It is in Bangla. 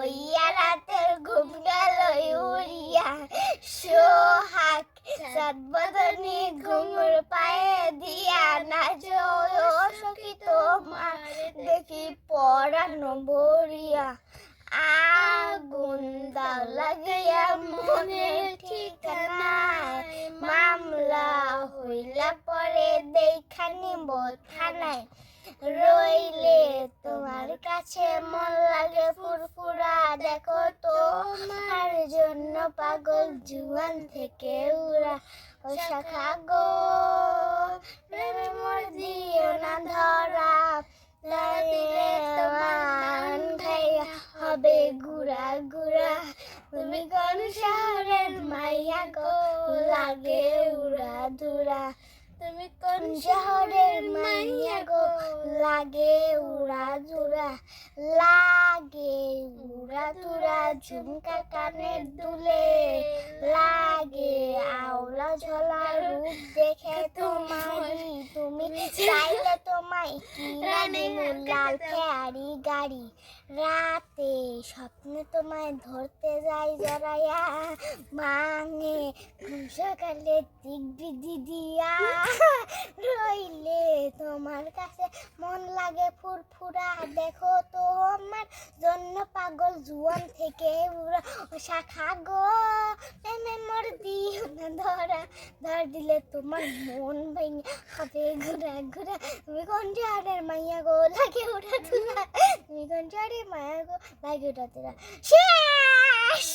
হইয়া রাতের ঘুম গেল উড়িয়া সোহাগ সাত বদনি ঘুমুর পায়ে দিয়া নাচ সখী তোমার দেখি পরানো ভরিয়া আগুন দাও লাগিয়া মনে ঠিকানায়। মামলা হইলা পরে দেখানি বোথানায় রইলে তোমার কাছে মন লাগে ফুরফুরা। দেখো তোমার জন্য পাগল জুয়ান থেকে উড়া। ও শাখা গো, প্রেমে মর দিও না ধরা। দিলে তোমার খাইয়া হবে গুড়া গুড়া। তুমি কোন শহরের মাইয়া গো? লাগে উড়া ধুরা। তুমি কোন শহরের মাইয়া গো লাগে উড়া জুড়া লাগে উড়া তুরা ঝুমকা কানের দুলে লাগে আওলা ঝোলা রূপ দেখে তুমি চাইলে তোমায় কিনে লাল ফেয়ারি গাড়ি। রাতে স্বপ্নে তোমায় ধরতে যাই জড়াইয়া মাঙে সকালে দিগ্বি দিদিয়া রইলে তোমার কাছে মন লাগে ফুরফুরা। দেখো তো আমার জন্য পাগল জুয়ান থেকে শাখা গো প্রেমে মর দিও ধরা, ধর দিলে তোমার মন ভেঙে হাতে ঘুরা ঘুরা। তুমি কোন জারের মাইয়া গো? লাগে ওটা তুলা। তুমি কোন জারের মায়া গো? লাগে তুলা। শেষ!